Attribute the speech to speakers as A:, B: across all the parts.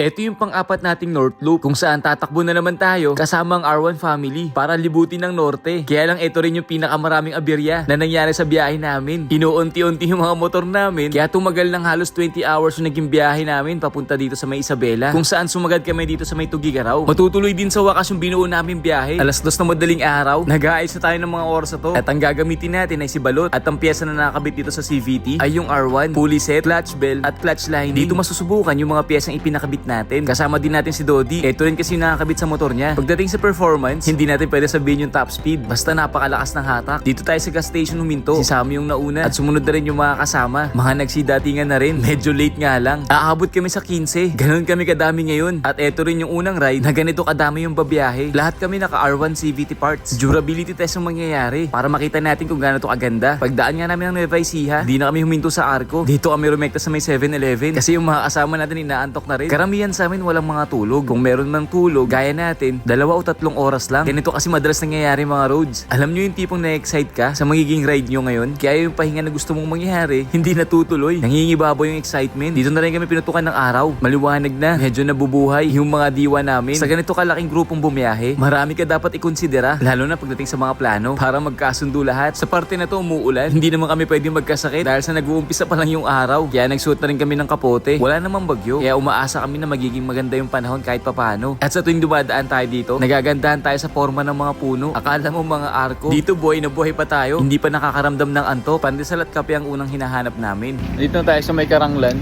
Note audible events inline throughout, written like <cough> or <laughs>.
A: Ito yung pang-apat nating North Loop kung saan tatakbo na naman tayo kasama ang R1 family para libutin ng norte. Kaya lang ito rin yung pinakamaraming abirya na nangyari sa biyahe namin. Inuunti-unti yung mga motor namin kaya tumagal ng halos 20 hours yung naging biyahe namin papunta dito sa may Isabela kung saan sumagad kami dito sa may Tugigaraw. Matutuloy din sa wakas yung binuo namin biyahe. Alas dos na madaling araw, nag-aayos na tayo ng mga oras na to at ang gagamitin natin ay si Balot at ang pyesa na nakakabit dito sa CVT ay yung R1, pulley set, clutch bell at clutch lining. Dito masusubukan yung mga pyesang ipinakabit natin. Kasama din natin si Dodi. Ito rin kasi nakakabit sa motor niya. Pagdating sa performance, hindi natin pwede sabihin yung top speed. Basta napakalakas ng hatak. Dito tayo sa gas station huminto. Si Sammy yung nauna at sumunod na rin yung mga kasama. Mga nagsidatingan na rin. Medyo late nga lang. Aabot kami sa 15. Ganon kami kadami ngayon. At ito rin yung unang ride na ganito kadami yung babiyahe. Lahat kami naka R1 CVT parts. Durability test yung mangyayari para makita natin kung gaano to kaganda. Pagdaan nga namin ng Nueva Ecija, di na kami huminto sa Arco. Dito kami rumekta sa may 7-Eleven kasi yung mga kasama natin inaantok na rin. Karamihan sa amin walang mga tulog. Kung meron mang tulog, gaya natin, dalawa o tatlong oras lang. Ganito kasi madalas nangyayari mga roads. Alam nyo yung tipong na-excite ka sa magiging ride nyo ngayon? Kaya yung pahinga na gusto mong mangyari, <laughs> hindi natutuloy. Nangingibabaw yung excitement. Dito na rin kami pinutukan ng araw. Maliwanag na. Medyo nabubuhay yung mga diwa namin. Sa ganito kalaking grupong bumiyahe, marami ka dapat ikonsidera. Lalo na pagdating sa mga plano para magkasundo lahat. Sa parte na to umuulan, hindi naman kami pwedeng magkasakit dahil sa nag-uumpisa pa lang yung araw. Kaya nagsuot na rin kami ng kapote. Wala namang bagyo. Kaya umaasa kami na magiging maganda yung panahon kahit papano. At sa tuwing dumadaan tayo dito, nagagandahan tayo sa forma ng mga puno. Akala mo mga arko. Dito buhay na buhay pa tayo. Hindi pa nakakaramdam ng anto. Pandesal at kape ang unang hinahanap namin.
B: Dito na tayo sa may karanglan.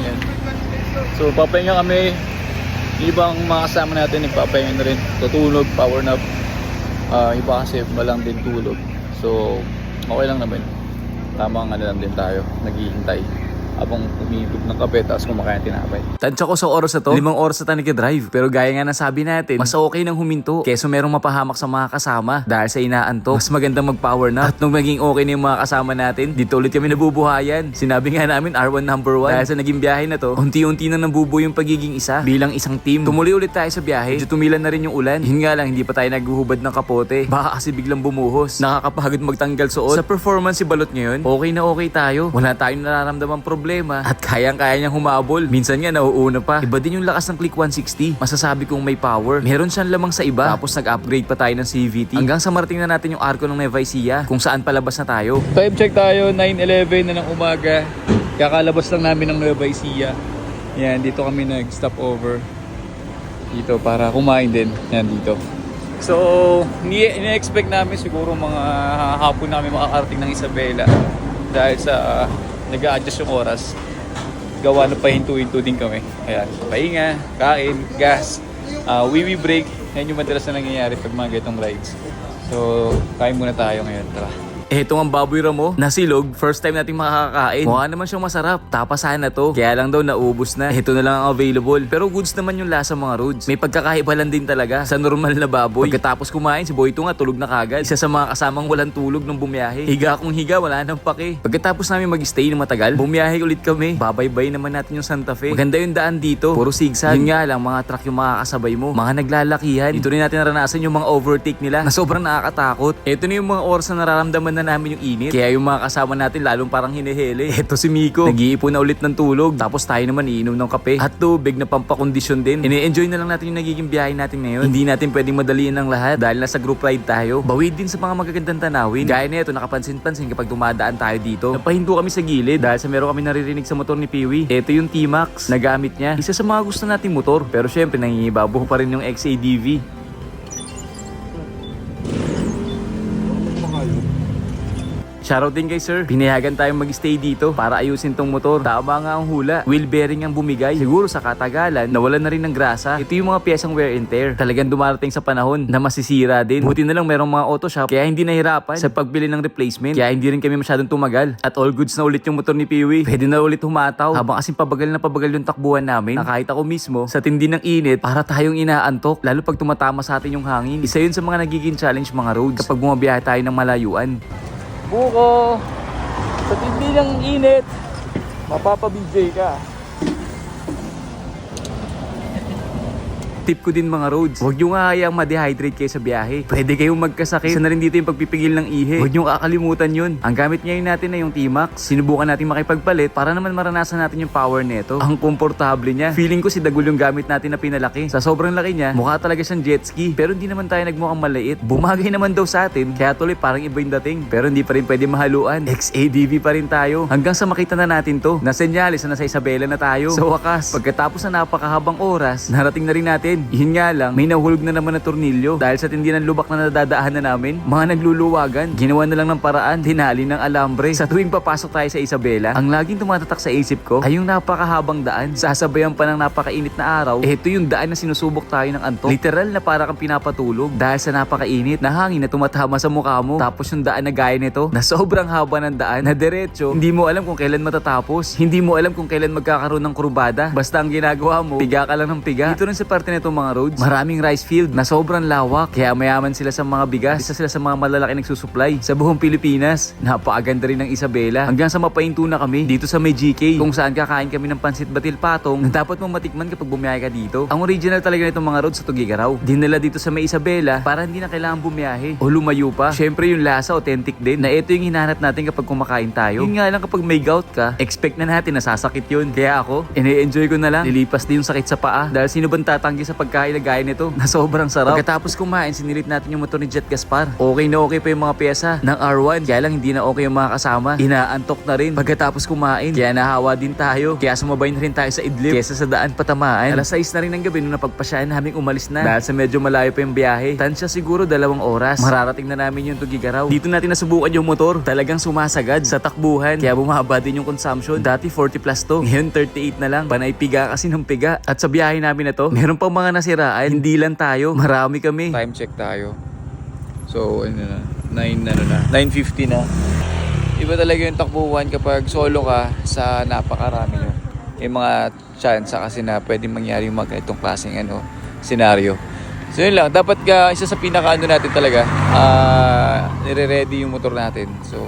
B: Yan. So, papahinga kami. Ibang mga kasama natin, nagpapahinga na rin. Tutulog, power nap. Ah, iba kasi walang din tulog. So, okay lang naman. Tamang ano lang din tayo, naghihintay. Habang umibig ng kape, tapos kumakain tinapay.
A: Tansya ko sa oras na to, limang oras na tayo nag-drive. Pero gaya nga ng sabi natin, mas okay nang huminto kesa merong mapahamak sa mga kasama dahil sa inaanto. Mas maganda mag-power na. At nung maging okay na yung mga kasama natin, dito ulit kami nabubuhayan. Sinabi nga namin R1 number 1. Dahil sa naging biyahe na to, unti-unti na nabubuo yung pagiging isa bilang isang team. Tumuloy ulit tayo sa biyahe. Medyo tumilan na rin yung ulan. Yun nga lang, hindi pa tayo naghuhubad ng kapote. Baka kasi biglang bumuhos. Nakakapagod magtanggal suot. Sa performance si Balot ngayon, okay na okay tayo. Wala tayong nararamdaman problema. At kayang-kaya niyang humabol. Minsan nga nauuna pa. Iba din yung lakas ng Click 160. Masasabi kong may power. Meron siyang lamang sa iba. Tapos nag-upgrade pa tayo ng CVT. Hanggang sa marating na natin yung arko ng Nueva Ecija. Kung saan palabas na tayo.
B: Time check tayo, 9.11 na ng umaga. Kakalabas lang namin ng Nueva Ecija. Yan, dito kami nag-stop over. Dito para kumain din. Yan dito. So, ni- ini-expect namin siguro mga hapon namin makakarating ng Isabela. Dahil sa nag adjust yung oras. Gawa na pahinto-hinto din kami. Ayan, pahinga, kain, gas, uh, wiwi break. Yan yung madalas na nangyayari pag mga ganitong rides. So, kain muna tayo ngayon. Tara.
A: Eto ang baboy ramo, nasilog, first time nating makakakain. Mukha naman siyang masarap, tapasan na to. Kaya lang daw naubos na. Ito na lang ang available. Pero goods naman yung lasa mga roads. May pagkakaiba lang din talaga sa normal na baboy. Pagkatapos kumain, si Boyto nga tulog na kagad. Isa sa mga kasamang walang tulog nung bumiyahe. Higa kung higa, wala nang pake. Pagkatapos namin mag-stay ng matagal, bumiyahe ulit kami. Babaybay naman natin yung Santa Fe. Maganda yung daan dito. Puro zigzag. Yun nga lang, mga truck yung makakasabay mo. Mga naglalakihan. Dito rin natin naranasan yung mga overtake nila na sobrang nakakatakot. Ito na yung mga oras na nararamdaman na namin yung init. Kaya yung mga kasama natin lalong parang hinihili. Ito <laughs> si Miko. Nag-iipon na ulit ng tulog. Tapos tayo naman iinom ng kape. At tubig na pampakondisyon din. Ini-enjoy na lang natin yung nagiging biyahe natin ngayon. Hindi natin pwedeng madaliin ng lahat dahil nasa group ride tayo. Bawid din sa mga magagandang tanawin. Gaya na ito, nakapansin-pansin kapag dumadaan tayo dito. Napahinto kami sa gilid dahil sa meron kami naririnig sa motor ni Peewee. Ito yung T-Max na gamit niya. Isa sa mga gusto nating motor. Pero syempre, nangingibabaw pa rin yung XADV. Shoutout din kay sir. Pinayagan tayong mag-stay dito para ayusin tong motor. Tama nga ang hula. Wheel bearing ang bumigay. Siguro sa katagalan, nawalan na rin ng grasa. Ito yung mga piyesang wear and tear. Talagang dumarating sa panahon na masisira din. Buti na lang merong mga auto shop kaya hindi nahirapan sa pagbili ng replacement. Kaya hindi rin kami masyadong tumagal. At all goods na ulit yung motor ni Peewee. Pwede na ulit humataw. Habang kasi pabagal na pabagal yung takbuhan namin. Na kahit ako mismo, sa tindi ng init, para tayong inaantok. Lalo pag tumatama sa atin yung hangin. Isa yun sa mga nagiging challenge mga roads kapag bumabiyahe tayo ng malayuan.
B: Buko, sa tindi ng init, mapapa-BJ ka.
A: Tip ko din mga roads, huwag nyo nga hayang ma-dehydrate kayo sa biyahe. Pwede kayong magkasakit. Isa na rin dito yung pagpipigil ng ihi. Huwag nyo kakalimutan yun. Ang gamit ngayon natin na yung T-Max. Sinubukan natin makipagpalit para naman maranasan natin yung power nito. Ang komportable niya. Feeling ko si Dagul yung gamit natin na pinalaki. Sa sobrang laki niya, mukha talaga siyang jet ski. Pero hindi naman tayo nagmukhang maliit. Bumagay naman daw sa atin, kaya tuloy parang iba yung dating. Pero hindi pa rin pwede mahaluan. XADV pa rin tayo. Hanggang sa makita na natin to. Na senyales na nasa Isabela na tayo. Sa wakas, pagkatapos na napakahabang oras, narating na rin natin. Yun nga lang, may nahulog na naman na tornilyo. Dahil sa tindi ng lubak na nadadaahan na namin, mga nagluluwagan, ginawa na lang ng paraan, tinali ng alambre. Sa tuwing papasok tayo sa Isabela, ang laging tumatatak sa isip ko ay yung napakahabang daan. Sasabayan pa ng napakainit na araw, eh, ito yung daan na sinusubok tayo ng antok. Literal na para kang pinapatulog dahil sa napakainit na hangin na tumatama sa mukha mo. Tapos yung daan na gaya nito, na sobrang haba ng daan, na diretso, hindi mo alam kung kailan matatapos. Hindi mo alam kung kailan magkakaroon ng kurbada. Basta ang ginagawa mo, piga ka lang ng piga. Dito rin sa parte nito mga roads, maraming rice field na sobrang lawak. Kaya mayaman sila sa mga bigas. Isa sila sa mga malalaki nagsusupply sa buong Pilipinas. Napakaganda rin ng Isabela. Hanggang sa mapahinto na kami dito sa may GK kung saan kakain kami ng pansit batil patong na dapat mong matikman kapag bumiyahe ka dito. Ang original talaga nitong mga roads sa Tugigaraw. Dinala dito sa may Isabela para hindi na kailangan bumiyahe o lumayo pa. Syempre yung lasa authentic din na ito yung hinahanap natin kapag kumakain tayo. Yun nga lang kapag may gout ka, expect na natin na sasakit yun. Kaya ako, ine-enjoy ko na lang. Lilipas din yung sakit sa paa dahil sino bang tatanggi sa pagkain na gaya nito na sobrang sarap. Pagkatapos kumain, sinirit natin yung motor ni Jet Gaspar. Okay na okay pa yung mga pyesa ng R1. Kaya lang hindi na okay yung mga kasama. Inaantok na rin pagkatapos kumain. Kaya nahawa din tayo. Kaya sumabay na rin tayo sa idlip. Kesa sa daan patamaan. Alas 6 na rin ng gabi nung napagpasyahan namin umalis na. Dahil sa medyo malayo pa yung biyahe. Tansya siguro dalawang oras. Mararating na namin yung Tugigaraw. Dito natin nasubukan yung motor. Talagang sumasagad sa takbuhan. Kaya bumaba din yung consumption. Dati 40 plus to. Ngayon 38 na lang. Panay piga kasi ng piga. At sa biyahe namin na to, meron pang mga nasiraan. Hindi lang tayo. Marami kami.
B: Time check tayo. So, ano na, 9 ano na, 9.50 na. Iba talaga yung takbuhan kapag solo ka sa napakarami nyo. Yung mga chance kasi na pwede mangyari yung mga ganitong klaseng ano, senaryo. So yun lang, dapat ka, isa sa pinaka ano natin talaga, ah nire-ready yung motor natin. So,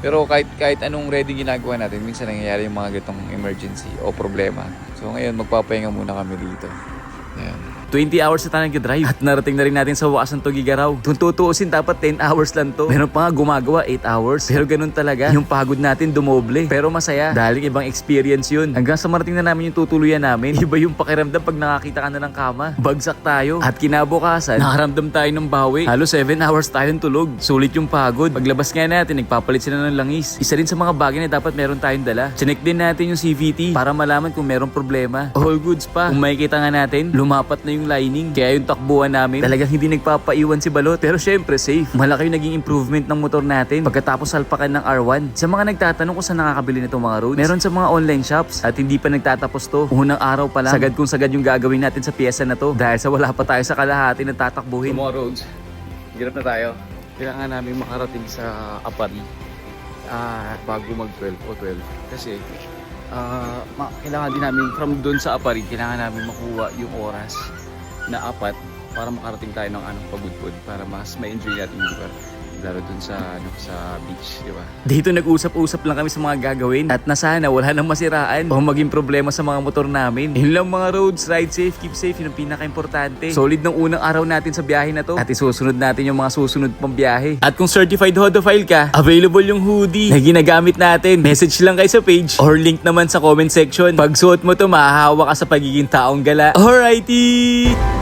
B: pero kahit kahit anong ready ginagawa natin, minsan nangyayari yung mga ganitong emergency o problema. So ngayon, magpapahinga muna kami dito. Ayan.
A: 20 hours na tayo nag-drive at narating na rin natin sa wakas ng Tugigaraw. Kung tutuusin, dapat 10 hours lang to. Meron pa nga gumagawa 8 hours. Pero ganun talaga. Yung pagod natin dumoble. Pero masaya. Dahil ibang experience yun. Hanggang sa marating na namin yung tutuluyan namin. Iba yung pakiramdam pag nakakita ka na ng kama. Bagsak tayo. At kinabukasan, nakaramdam tayo ng bawi. Halos 7 hours tayong tulog. Sulit yung pagod. Paglabas nga natin, nagpapalit sila ng langis. Isa rin sa mga bagay na dapat meron tayong dala. Chinek din natin yung CVT para malaman kung merong problema. All goods pa. Kung makikita nga natin, lumapat na yung lining. Kaya yung takbuhan namin, talagang hindi nagpapaiwan si Balot. Pero syempre, safe. Malaki yung naging improvement ng motor natin pagkatapos salpakan ng R1. Sa mga nagtatanong kung saan nakakabili nitong mga roads, meron sa mga online shops at hindi pa nagtatapos to. Unang araw pa lang, sagad kung sagad yung gagawin natin sa pyesa na to dahil sa wala pa tayo sa kalahati na tatakbuhin.
B: Mga roads, hirap na tayo. Kailangan namin makarating sa Apari ah bago mag 12 o 12. Kasi ma- kailangan din namin from doon sa Apari, kailangan namin makuha yung oras na apat para makarating tayo ng anong pagudpod para mas ma-enjoy natin yung lugar. Lalo dun sa, ano, sa beach, di ba?
A: Dito nag-usap-usap lang kami sa mga gagawin at na sana wala nang masiraan o maging problema sa mga motor namin. Yun lang mga roads, ride safe, keep safe, yun ang pinaka-importante. Solid ng unang araw natin sa biyahe na to at isusunod natin yung mga susunod pang biyahe. At kung certified Hodophile ka, available yung hoodie na ginagamit natin. Message lang kayo sa page or link naman sa comment section. Pag suot mo to, mahahawa ka sa pagiging taong gala. Alrighty!